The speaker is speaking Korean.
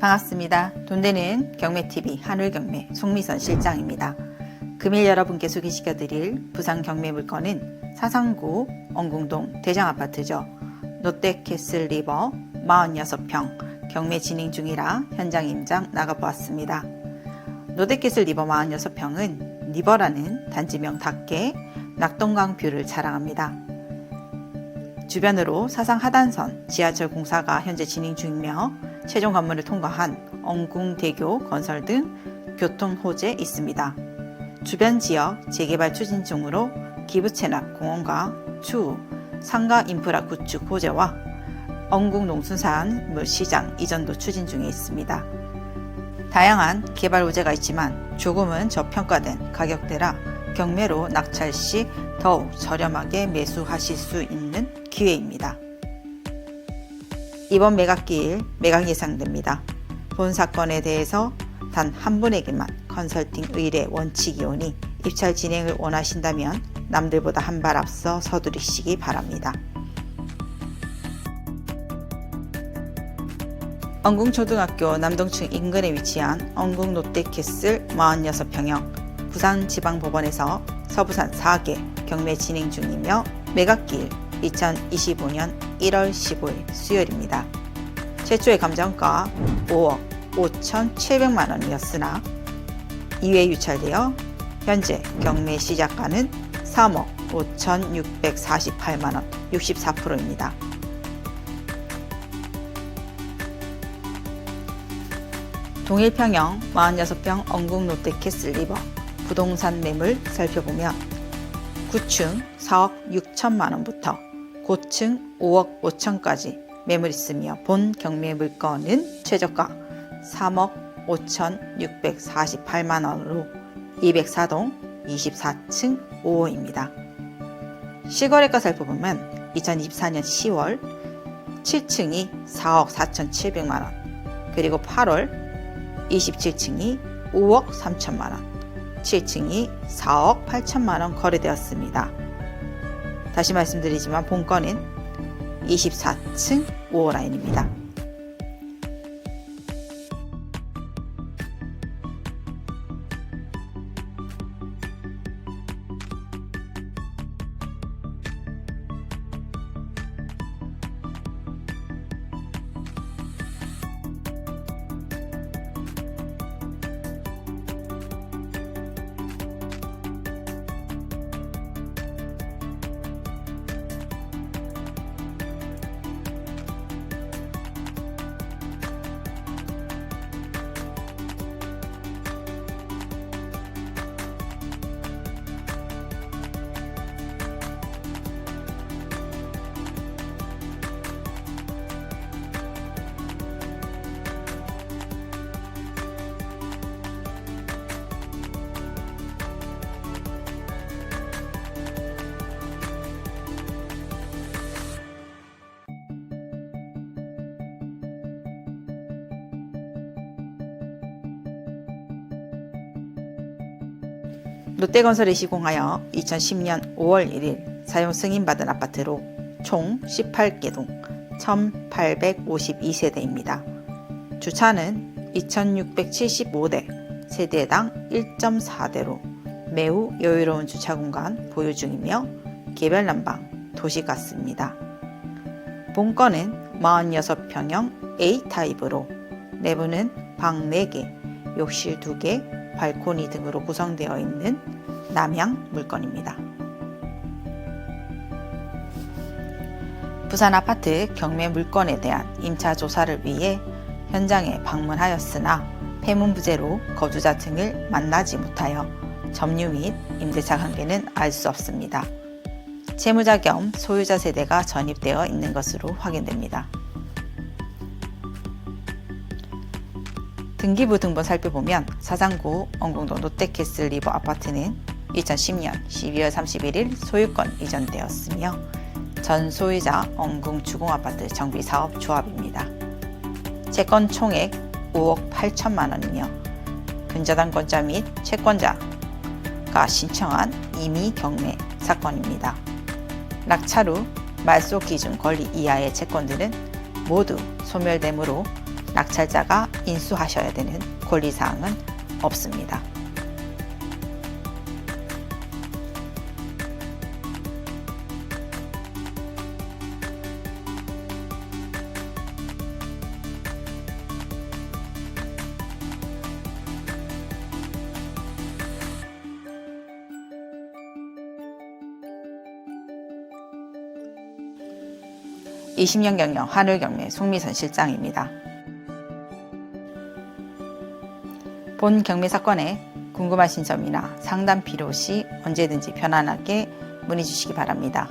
반갑습니다. 돈 되는 경매TV 하늘경매 송미선 실장입니다. 금일 여러분께 소개시켜 드릴 부산 경매 물건은 사상구 언궁동 대장아파트죠. 롯데캐슬 리버 46평 경매 진행 중이라 현장 임장 나가보았습니다. 롯데캐슬 리버 46평은 리버라는 단지명 답게 낙동강 뷰를 자랑합니다. 주변으로 사상 하단선 지하철 공사가 현재 진행 중이며 최종 관문을 통과한 엉궁대교 건설 등 교통 호재 있습니다. 주변 지역 재개발 추진 중으로 기부 채납 공원과 추후 상가 인프라 구축 호재와 엉궁 농수산물 시장 이전도 추진 중에 있습니다. 다양한 개발 호재가 있지만 조금은 저평가된 가격대라 경매로 낙찰 시 더욱 저렴하게 매수하실 수 있는 기회입니다. 이번 매각기일 매각 예상됩니다. 본 사건에 대해서 단 한 분에게만 컨설팅 의뢰 원칙이 오니 입찰 진행을 원하신다면 남들보다 한 발 앞서 서두르시기 바랍니다. 엉궁초등학교 남동층 인근에 위치한 엉궁 롯데캐슬 46평형 부산지방법원에서 서부산 4개 경매 진행 중이며 매각기일 2025년 1월 15일 수요일입니다. 최초의 감정가 5억 5,700만 원이었으나 2회 유찰되어 현재 경매 시작가는 3억 5,648만 원 64%입니다. 동일평형 46평 엉궁 롯데캐슬 리버 부동산 매물 살펴보면 9층 4억 6천만 원부터 고층 5억 5천까지 매물 있으며 본 경매 물건은 최저가 3억 5천648만 원으로 204동 24층 5호입니다. 시거래가 살펴보면 2024년 10월 7층이 4억 4천7백만 원, 그리고 8월 27층이 5억 3천만 원, 7층이 4억 8천만 원 거래되었습니다. 다시 말씀드리지만 본건은 24층 5호 라인입니다. 롯데건설이 시공하여 2010년 5월 1일 사용 승인받은 아파트로 총 18개 동 1852세대입니다. 주차는 2675대, 세대당 1.4대로 매우 여유로운 주차 공간 보유 중이며 개별 난방, 도시가스입니다. 본건은 46평형 A타입으로 내부는 방 4개, 욕실 2개, 발코니 등으로 구성되어 있는 남양 물건입니다. 부산 아파트 경매 물건에 대한 임차 조사를 위해 현장에 방문하였으나 폐문 부재로 거주자 등을 만나지 못하여 점유 및 임대차 관계는 알 수 없습니다. 채무자 겸 소유자 세대가 전입되어 있는 것으로 확인됩니다. 등기부 등본 살펴보면 사상구 엉궁동 롯데캐슬 리버 아파트는 2010년 12월 31일 소유권 이전되었으며 전 소유자 엉궁 주공아파트 정비사업 조합입니다. 채권 총액 5억 8천만 원이며 근저당권자 및 채권자가 신청한 임의 경매 사건입니다. 낙찰 후 말소 기준 권리 이하의 채권들은 모두 소멸되므로 낙찰자가 인수하셔야 되는 권리사항은 없습니다. (20년) 경력 하늘경매 송미선 실장입니다. 본 경매 사건에 궁금하신 점이나 상담 필요 시 언제든지 편안하게 문의 주시기 바랍니다.